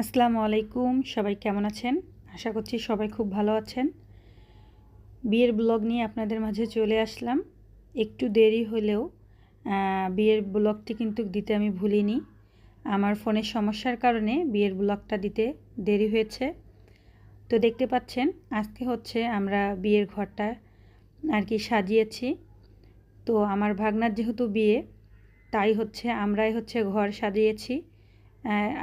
আসসালামু আলাইকুম, সবাই কেমন আছেন? আশা করছি সবাই খুব ভালো আছেন। বিয়ের ব্লগ নিয়ে আপনাদের মাঝে চলে আসলাম। একটু দেরি হলেও বিয়ের ব্লগটি কিন্তু দিতে আমি ভুলিনি। আমার ফোনের সমস্যার কারণে বিয়ের ব্লগটা দিতে দেরি হয়েছে। তো দেখতে পাচ্ছেন, আজকে হচ্ছে আমরা বিয়ের ঘরটা আর কি সাজিয়েছি। তো আমার ভাগনার যেহেতু বিয়ে, তাই হচ্ছে আমরাই হচ্ছে ঘর সাজিয়েছি।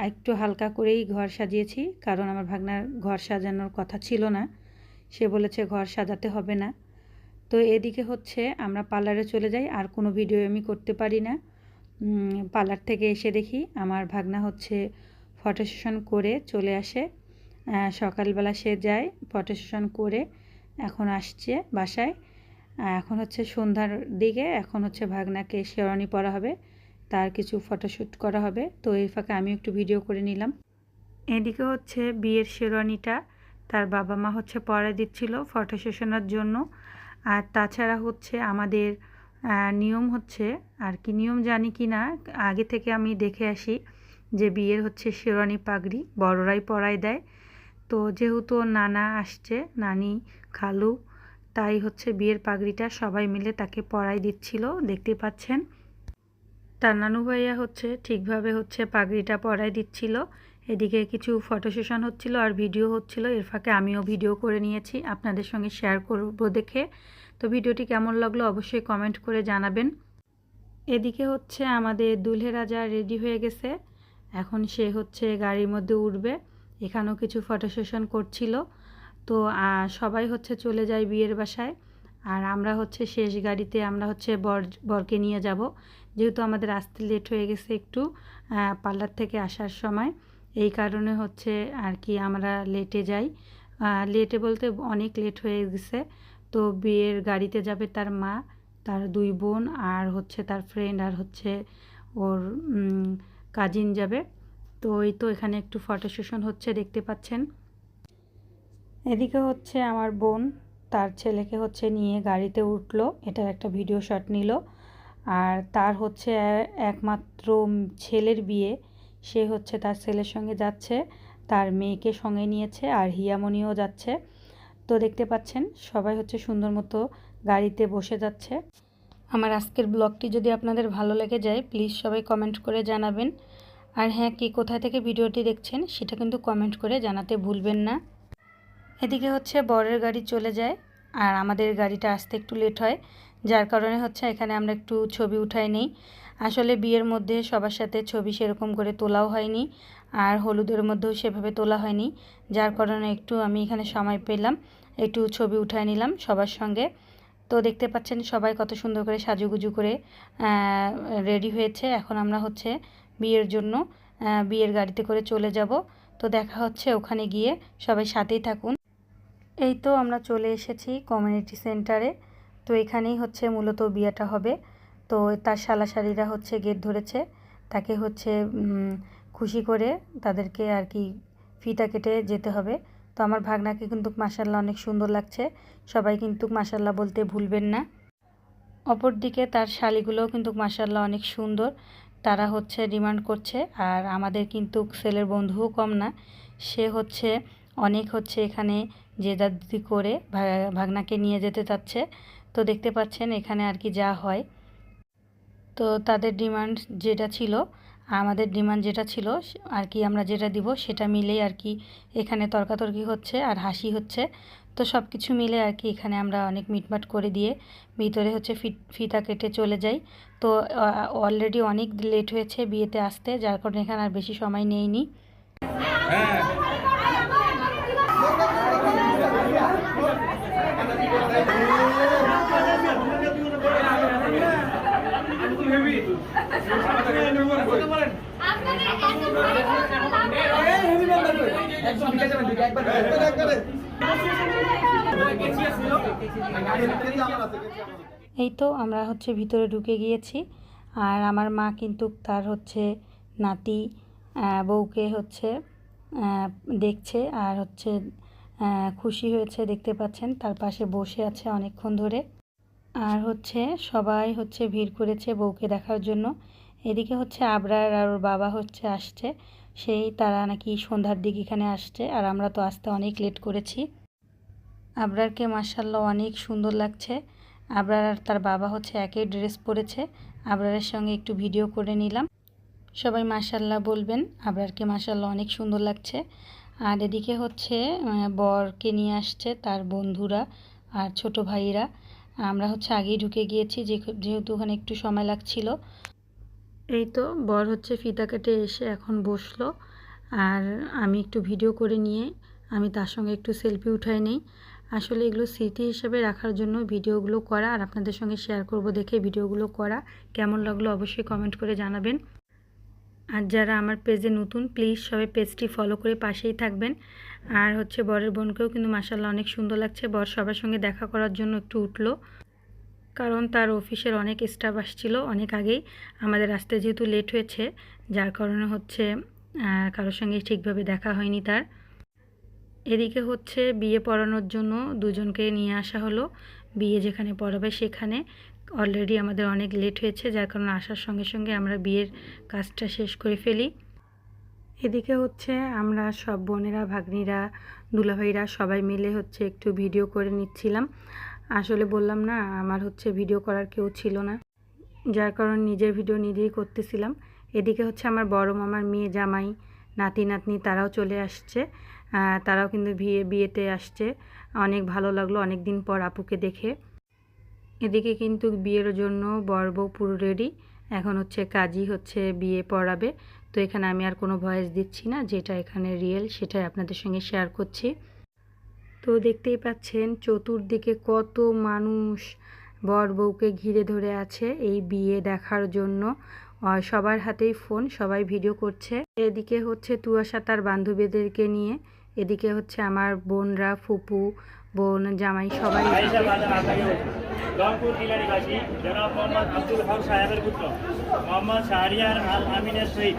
একটু হালকা করেই ঘর সাজিয়েছি, কারণ আমার ভাগনার ঘর সাজানোর কথা ছিল না। সে বলেছে, ঘর সাজাতে হবে না। তো এদিকে হচ্ছে, আমরা পার্লারে চলে যাই, আর কোনো ভিডিও আমি করতে পারি না। পার্লার থেকে এসে দেখি, আমার ভাগনা হচ্ছে ফটো সেশন করে চলে আসে। সকালবেলা সে যায় ফটো সেশন করে, এখন আসছে বাসায়। এখন হচ্ছে সন্ধ্যার দিকে, এখন হচ্ছে ভাগনাকে শেরওয়ানি পরা হবে তার কিছু ফটোশ্যুট করা হবে। তো এই ফাঁকে আমি একটু ভিডিও করে নিলাম। এদিকে হচ্ছে বিয়ের শেরওয়ানিটা, তার বাবা মা হচ্ছে পরে দিচ্ছিল ফটো সেশনের জন্য। আর তাছাড়া হচ্ছে আমাদের নিয়ম হচ্ছে, আর কি নিয়ম জানি কি না, আগে থেকে আমি দেখে আসি যে বিয়ের হচ্ছে শেরওয়ানি পাগড়ি বড়রাই পরায় দেয়। তো যেহেতু নানা আসছে, নানি, খালু, তাই হচ্ছে বিয়ের পাগড়িটা সবাই মিলে তাকে পরাই দিচ্ছিল, দেখতে পাচ্ছেন। তার নানু ভাইয়া হচ্ছে ঠিকভাবে হচ্ছে পাগড়িটা পরাই দিচ্ছিল। এদিকে কিছু ফটো সেশন হচ্ছিল আর ভিডিও হচ্ছিল। এর ফাঁকে আমিও ভিডিও করে নিয়েছি। আপনাদের সঙ্গে শেয়ার করব দেখে। তো ভিডিওটি কেমন লাগল অবশ্যই কমেন্ট করে জানাবেন। এদিকে হচ্ছে আমাদের দুলহে রাজা রেডি হয়ে গেছে। এখন সে হচ্ছে গাড়ির মধ্যে উঠবে। এখানেও কিছু ফটো সেশন করছিল। তো সবাই হচ্ছে চলে যায় বিয়ের বাসায়। আর আমরা হচ্ছে শেষ গাড়িতে আমরা হচ্ছে বর, বরকে নিয়ে যাব। যেহেতু আমাদের আসতে লেট হয়ে গেছে একটু পার্লার থেকে আসার সময়। এই কারণে হচ্ছে আর কি আমরা লেটে যাই। লেটে বলতে অনেক লেট হয়ে গেছে। তো বিয়ের গাড়িতে যাবে তার মা, তার দুই বোন আর হচ্ছে তার ফ্রেন্ড আর হচ্ছে ওর কাজিন যাবে। তো ওই তো এখানে একটু ফটো সেশন হচ্ছে, দেখতে পাচ্ছেন। এদিকে হচ্ছে আমার বোন তার ছেলেকে হচ্ছে নিয়ে গাড়িতে উঠল। এটার একটা ভিডিও শট নিল। আর তার হচ্ছে একমাত্র ছেলের বিয়ে। সে হচ্ছে তার ছেলের সঙ্গে যাচ্ছে। তার মেয়েকে সঙ্গে নিয়েছে আর হিয়ামণিও যাচ্ছে। তো দেখতে পাচ্ছেন, সবাই হচ্ছে সুন্দর মতো গাড়িতে বসে যাচ্ছে। আমার আজকের ব্লগটি যদি আপনাদের ভালো লেগে যায় প্লিজ সবাই কমেন্ট করে জানাবেন। আর হ্যাঁ কি কোথা থেকে ভিডিওটি দেখছেন, সেটা কিন্তু কমেন্ট করে জানাতে ভুলবেন না। এদিকে হচ্ছে বরের গাড়ি চলে যায়, আর আমাদের গাড়িটা আসতে একটু লেট হয়, যার কারণে হচ্ছে এখানে আমরা একটু ছবি উঠাই নেই। আসলে বিয়ের মধ্যে সবার সাথে ছবি সেরকম করে তোলাও হয়নি, আর হলুদের মধ্যেও সেভাবে তোলা হয়নি, যার কারণে একটু আমি এখানে সময় পেলাম, একটু ছবি উঠায় নিলাম সবার সঙ্গে। তো দেখতে পাচ্ছেন সবাই কত সুন্দর করে সাজুগুজু করে রেডি হয়েছে। এখন আমরা হচ্ছে বিয়ের জন্য বিয়ের গাড়িতে করে চলে যাব। তো দেখা হচ্ছে ওখানে গিয়ে সবাই সাথেই থাকুন। এই তো আমরা চলে এসেছি কমিউনিটি সেন্টারে তো এখানেই হচ্ছে মূলত বিয়েটা হবে। তো তার শালাশাড়িরা হচ্ছে গেট ধরেছে। তাকে হচ্ছে খুশি করে তাদেরকে আর কি ফিতা কেটে যেতে হবে। তো আমার ভাগনাকে কিন্তু মাসাল্লাহ অনেক সুন্দর লাগছে। সবাই কিন্তু মাসাল্লাহ বলতে ভুলবেন না। অপরদিকে তার শালিগুলোও কিন্তু মাসাল্লাহ অনেক সুন্দর। তারা হচ্ছে ডিমান্ড করছে। আর আমাদের কিন্তু ছেলের বন্ধুও কম না। সে হচ্ছে অনেক হচ্ছে এখানে জেদাদি করে ভাগনাকে নিয়ে যেতে চাচ্ছে। তো দেখতে পাচ্ছেন এখানে আর কি যা হয়। তো তাদের ডিমান্ড যেটা ছিল, আমাদের ডিমান্ড যেটা ছিল আর কি আমরা যেটা দিব সেটা মিলেই আর কি এখানে তর্কাতর্কি হচ্ছে আর হাসি হচ্ছে। তো সব কিছু মিলে আর কি এখানে আমরা অনেক মিটমাট করে দিয়ে ভিতরে হচ্ছে ফিতা কেটে চলে যাই। তো অলরেডি অনেক লেট হয়েছে বিয়েতে আসতে, যার কারণে এখানে আর বেশি সময় নেইনি। এই তো আমরা হচ্ছে ভিতরে ঢুকে গিয়েছি, আর আমার মা কিন্তু তার হচ্ছে নাতি বউকে হচ্ছে দেখছে আর হচ্ছে খুশি হয়েছে দেখতে পাচ্ছেন। তার পাশে বসে আছে অনেকক্ষণ ধরে। আর হচ্ছে সবাই হচ্ছে ভিড় করেছে বউকে দেখার জন্য। এদিকে হচ্ছে আবরার আর ওর বাবা হচ্ছে আসছে। সেই তারা নাকি সন্ধ্যার দিকে এখানে আসছে আর আমরা তো আসতে অনেক লেট করেছি। আবরারকে মার্শাল্লাহ অনেক সুন্দর লাগছে। আবরার আর তার বাবা হচ্ছে একই ড্রেস পরেছে। আবরারের সঙ্গে একটু ভিডিও করে নিলাম। সবাই মার্শাল্লাহ বলবেন। আবরারকে মার্শাল্লাহ অনেক সুন্দর লাগছে। আর এদিকে হচ্ছে বরকে নিয়ে আসছে তার বন্ধুরা আর ছোট ভাইরা আমরা হচ্ছে আগেই ঢুকে গিয়েছি যেহেতু ওখানে একটু সময় লাগছিল। এই তো, বর হচ্ছে ফিতা কেটে এসে এখন বসল। আর আমি একটু ভিডিও করে নিয়ে, আমি তার সঙ্গে একটু সেলফি উঠাই নেই। আসলে এগুলো স্মৃতি হিসেবে রাখার জন্য ভিডিওগুলো করা, আর আপনাদের সঙ্গে শেয়ার করব দেখে ভিডিওগুলো করা। কেমন লাগল অবশ্যই কমেন্ট করে জানাবেন। আর যারা আমার পেজে নতুন প্লিজ সবাই পেজটি ফলো করে পাশেই থাকবেন। আর হচ্ছে বরের বোনকেও কিন্তু মাসাল্লাহ অনেক সুন্দর লাগছে। বর সবার সঙ্গে দেখা করার জন্য একটু উঠল। কারণ তার অফিসের অনেক স্টাফ আসছিল অনেক আগেই। আমাদের আসতে যেহেতু লেট হয়েছে, যার কারণে হচ্ছে কারোর সঙ্গে ঠিকভাবে দেখা হয়নি তার। এদিকে হচ্ছে বিয়ে পড়ানোর জন্য দুজনকে নিয়ে আসা হলো। বিয়ে যেখানে পড়াবে সেখানে। অলরেডি আমাদের অনেক লেট হয়েছে, যার কারণে আসার সঙ্গে সঙ্গে আমরা বিয়ের কাজটা শেষ করে ফেলি। এদিকে হচ্ছে আমরা সব বোনেরা, ভাগ্নিরা, দুলাভাইরা সবাই মিলে হচ্ছে একটু ভিডিও করে নিচ্ছিলাম। আসলে বললাম না, আমার হচ্ছে ভিডিও করার কেউ ছিল না, যার কারণে নিজের ভিডিও নিজেই করতেছিলাম। এদিকে হচ্ছে আমার বড় মামার মেয়ে জামাই, নাতি, নাতনি তারাও চলে আসছে তারাও কিন্তু বিয়ে, বিয়েতে আসছে। অনেক ভালো লাগল অনেক দিন পর আপুকে দেখে। এদিকে কিন্তু বিয়ের জন্য বর বউ পুরো রেডি এখন হচ্ছে কাজই হচ্ছে বিয়ে পড়াবে। তো এখানে আমি আর কোনো ভয়েস দিচ্ছি না, যেটা এখানে রিয়েল সেটাই আপনাদের সঙ্গে শেয়ার করছি। তো দেখতেই পাচ্ছেন, চতুর্দিকে কত মানুষ বর বউকে ঘিরে ধরে আছে এই বিয়ে দেখার জন্য। সবার হাতেই ফোন সবাই ভিডিও করছে। এদিকে হচ্ছে তুয়াশা তার বান্ধবীদেরকে নিয়ে, এদিকে হচ্ছে আমার বোনরা ফুপু বোন, জামাই, সবাই জনাব সাহেবের পুত্র আল সহিত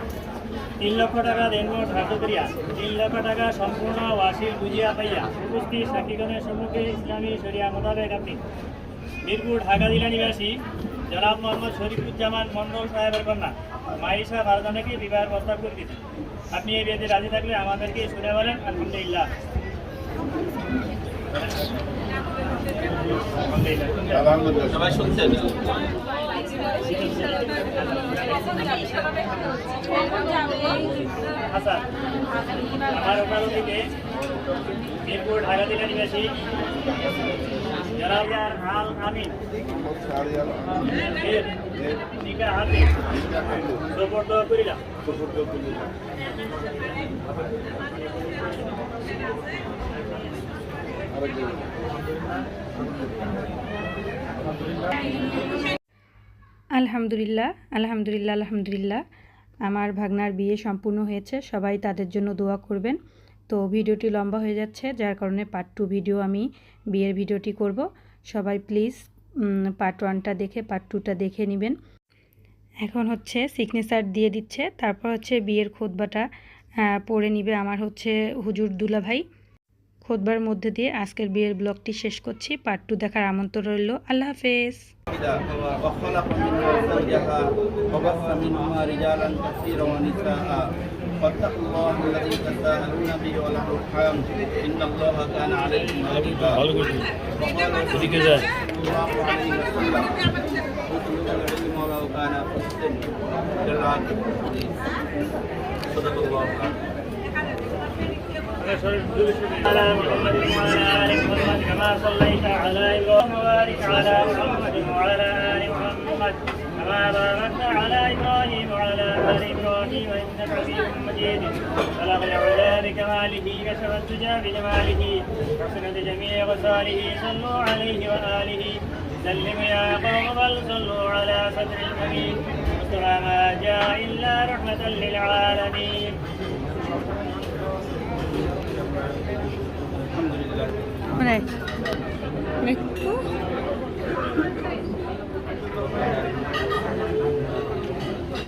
তিন লক্ষ টাকা দেনমোট ধার্য করিয়া তিন লক্ষ টাকা সম্পূর্ণ ওয়াসিল বুঝিয়া পাইয়া উপস্থিত সাক্ষীগণের সম্মুখে ইসলামী শরিয়া মোতাবেক আপনি। মিরপুর, ঢাকা জেলা নিবাসী জনাব মোহাম্মদ শরীফুজ্জামান মন্ডল সাহেবের কন্যা, মাইশা ফারজানাকে বিবাহের প্রস্তাব করে আপনি এই বিয়েতে রাজি থাকলে আমাদেরকে শুনে বলেন, আলহামদুলিল্লাহ। সবাই শুনছেন মিরপুর ঢাকা জেলা নিবাসী জনাবিয়ার হাল আমিন টিকা হাতে আলহামদুলিল্লাহ আলহামদুলিল্লাহ আলহামদুলিল্লাহ। আমার ভাগনার বিয়ে সম্পূর্ণ হয়েছে, সবাই তাদের জন্য দোয়া করবেন। তো ভিডিওটি লম্বা হয়ে যাচ্ছে, যার কারণে পার্ট টু ভিডিও আমি বিয়ের ভিডিওটি করব। সবাই প্লিজ পার্ট ওয়ানটা দেখে পার্ট টুটা দেখে নেবেন। এখন হচ্ছে সিগনেচার দিয়ে দিচ্ছে, তারপর হচ্ছে বিয়ের খোদবাটা পড়ে নিবে আমার হচ্ছে হুজুর দুলা ভাই খোদবার মধ্যে দিয়ে আজকের বিয়ের ব্লগটি শেষ করছি পার্ট টু দেখার আমন্ত্রণ রইল আল্লাহ হাফেজ وخلق منها زوجها وبث منهما رجالا كثيرا ونساء واتقوا الله الذي تساءلون به والارحام ان الله كان عليكم رقيبا وقال رسول الله صلى الله عليه وسلم اطلبوا العلم ولو كان فسدا للعاقل صدق الله العظيم على محمد وعلى ال محمد كما صليت على إبراهيم وبارك على محمد وعلى ال محمد كما باركت على إبراهيم وعلى ال إبراهيم انك حميد مجيد بلغ العلا بكماله كشف الدجى بجماله حسنت جميع غساله صلوا عليه واله سلم يا قوم بل صلوا على صدر مصطفى ما جاء الا رحمه للعالمين Break. Break.